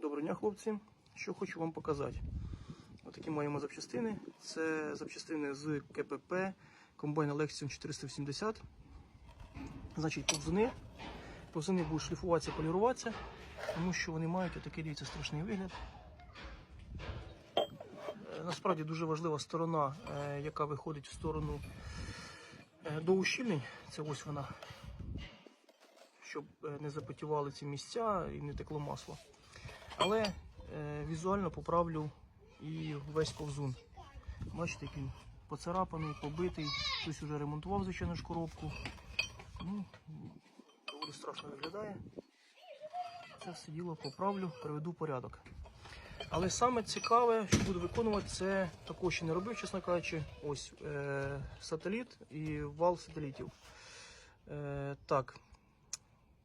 Доброго дня, хлопці. Що хочу вам показати. Отакі маємо запчастини. Це запчастини з КПП комбайн Lexion 480. Значить, повзуни. Повзуни будуть шліфуватися, поліруватися, тому що вони мають отакий дивіться, страшний вигляд. Е, Насправді дуже важлива сторона, е, яка виходить в сторону е, до ущільнень. Це ось вона. Щоб не запотівали ці місця і не текло масло. Але е, візуально поправлю і весь повзун. Бачите, як він поцарапаний, побитий. Хтось вже ремонтував, звичайно ж, коробку. Ну, доволі страшно виглядає. Це все діло поправлю, приведу порядок. Але саме цікаве, що буду виконувати, це також ще не робив, чесно кажучи. Ось е, сателіт і вал сателітів. Е, так,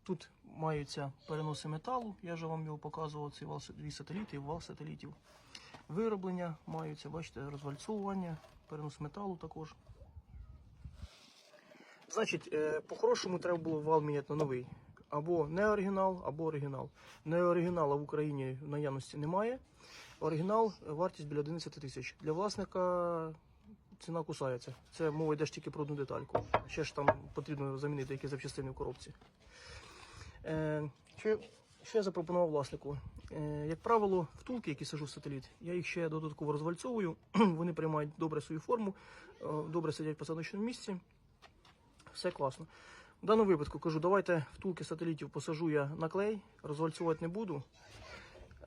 Тут маються переноси металу, я вже вам його показував, вал, дві сателіти і вал сателітів. Вироблення маються, бачите, розвальцовування, перенос металу також. Значить, е, по-хорошому треба було вал міняти на новий. Або не оригінал, або оригінал. Не оригінала в Україні в наявності немає. Оригінал е, вартість біля 11 тисяч. Для власника ціна кусається. Це мова йде ж тільки про одну детальку. Ще ж там потрібно замінити які запчастини в коробці. Е, що, що я запропонував власнику? Е, як правило, втулки, які сажу в сателіт, я їх ще додатково розвальцовую, вони приймають добре свою форму, е, добре сидять в посадочному місці. Все класно. В даному випадку кажу, давайте втулки сателітів посажу я на клей, розвальцювати не буду.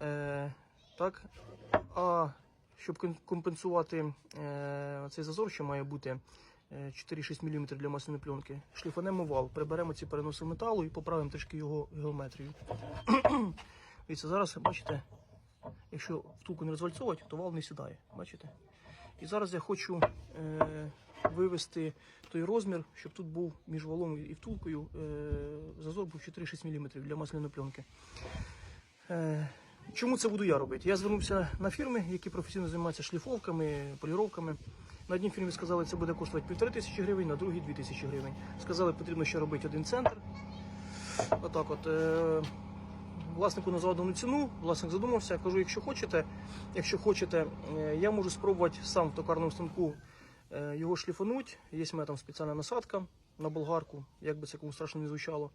Е, так. А щоб компенсувати е, цей зазор, що має бути 4-6 мм для масляної пленки, шліфанемо вал, приберемо ці переноси металу і поправимо трішки його геометрію. Дивіться, зараз бачите, якщо втулку не розвальцовувати, то вал не сідає. Бачите? І зараз я хочу е, вивести той розмір, щоб тут був між валом і втулкою е, зазор був 4-6 мм для масляної пленки. Е, Чому це буду я робити? Я звернувся на фірми, які професійно займаються шліфовками, поліровками. На одній фірмі сказали, це буде коштувати півтори тисячі гривень, на другій дві тисячі гривень. Сказали, потрібно ще робити один центр. Отак от. Е, Власнику назвав дану ціну, власник задумався. Я кажу, якщо хочете, якщо хочете, е, я можу спробувати сам в токарному станку е, його шліфануть. Є в мене там спеціальна насадка на болгарку, як би це кому страшно не звучало.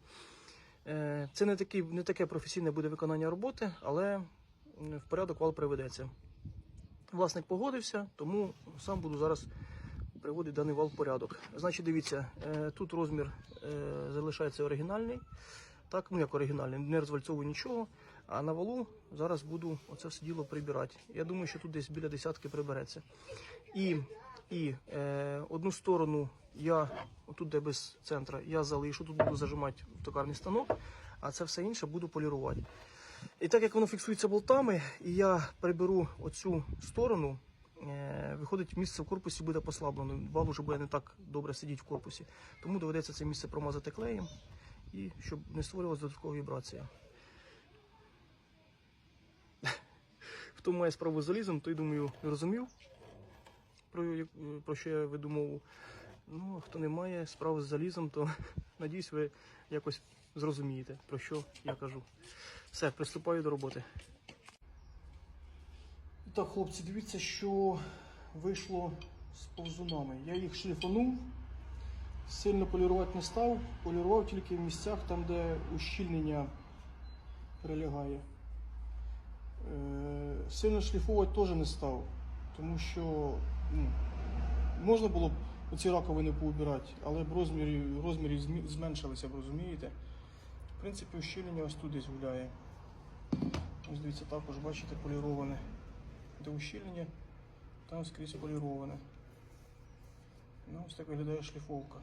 Це не, такий, не таке професійне буде виконання роботи, але в порядок вал приведеться. Власник погодився, тому сам буду зараз приводити даний вал в порядок. Значить, дивіться, е, тут розмір е, залишається оригінальний. Так, ну як оригінальний, не розвальцовую нічого. А на валу зараз буду оце все діло прибирати. Я думаю, що тут десь біля десятки прибереться. І, і е, одну сторону я, отут де без центра, я залишу, тут буду зажимати в токарний станок, а це все інше буду полірувати. І так як воно фіксується болтами, і я приберу оцю сторону, е, виходить, місце в корпусі буде послаблено. Вал вже буде не так добре сидіти в корпусі. Тому доведеться це місце промазати клеєм, і щоб не створювалася додаткова вібрація. Хто має справу з залізом, той, думаю, розумів, про, про що я веду мову. Ну, а хто не має справи з залізом, то надіюсь, ви якось зрозумієте, про що я кажу. Все, приступаю до роботи. Так, хлопці, дивіться, що вийшло з повзунами. Я їх шліфанув, сильно полірувати не став, полірував тільки в місцях, там, де ущільнення прилягає. Е, сильно шліфувати теж не став, тому що ну, можна було б оці раковини поубирати, але б розмірі, розмірі зменшилися, розумієте? В принципі, ущільнення ось тут десь гуляє. Ось дивіться, також бачите, поліроване. Де ущільнення, там скрізь поліроване. Ну, ось так виглядає шліфовка.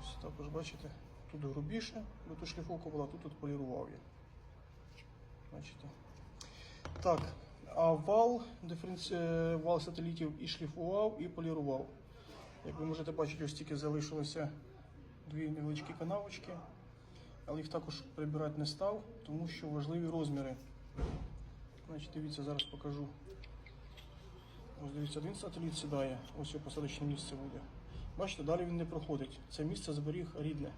Ось також бачите, тут грубіше, бо тут шліфовка була, тут, тут полірував я. Бачите? Так, а вал, диференці... е, вал сателітів і шліфував, і полірував. Як ви можете бачити, ось тільки залишилося дві невеличкі канавочки, але їх також прибирати не став, тому що важливі розміри. Значить, дивіться, зараз покажу. Ось дивіться, один сателіт сідає, ось його посадочне місце буде. Бачите, далі він не проходить. Це місце зберіг рідне.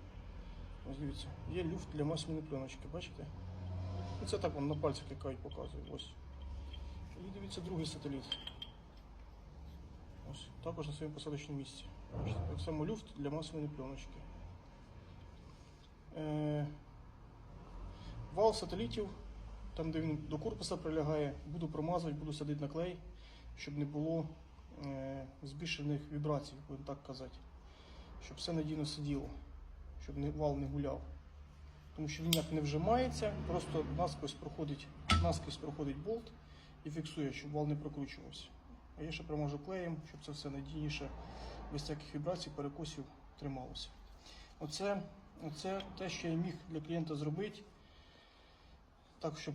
Ось дивіться, є люфт для масляної пленочки, бачите? Ну, Це так вам на пальцях яка показує. Ось. І дивіться другий сателіт. Ось, також на своєму посадочному місці. Бачите, так само люфт для масляної пленочки. Е, вал сателітів, там де він до корпуса прилягає, буду промазувати, буду садити на клей, щоб не було е, збільшених вібрацій, будемо так казати. Щоб все надійно сиділо, щоб вал не гуляв. Тому що він ніяк не вжимається, просто насквозь проходить, насквозь проходить болт і фіксує, щоб вал не прокручувався. А я ще промажу клеєм, щоб це все надійніше, без всяких вібрацій, перекосів трималося. Оце, оце те, що я міг для клієнта зробити, так, щоб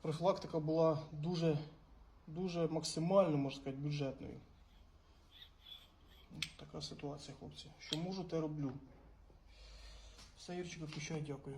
профілактика була дуже, дуже максимально, можна сказати, бюджетною. Така ситуація, хлопці. Що можу, те роблю. Все, Юрчик, виключай, дякую.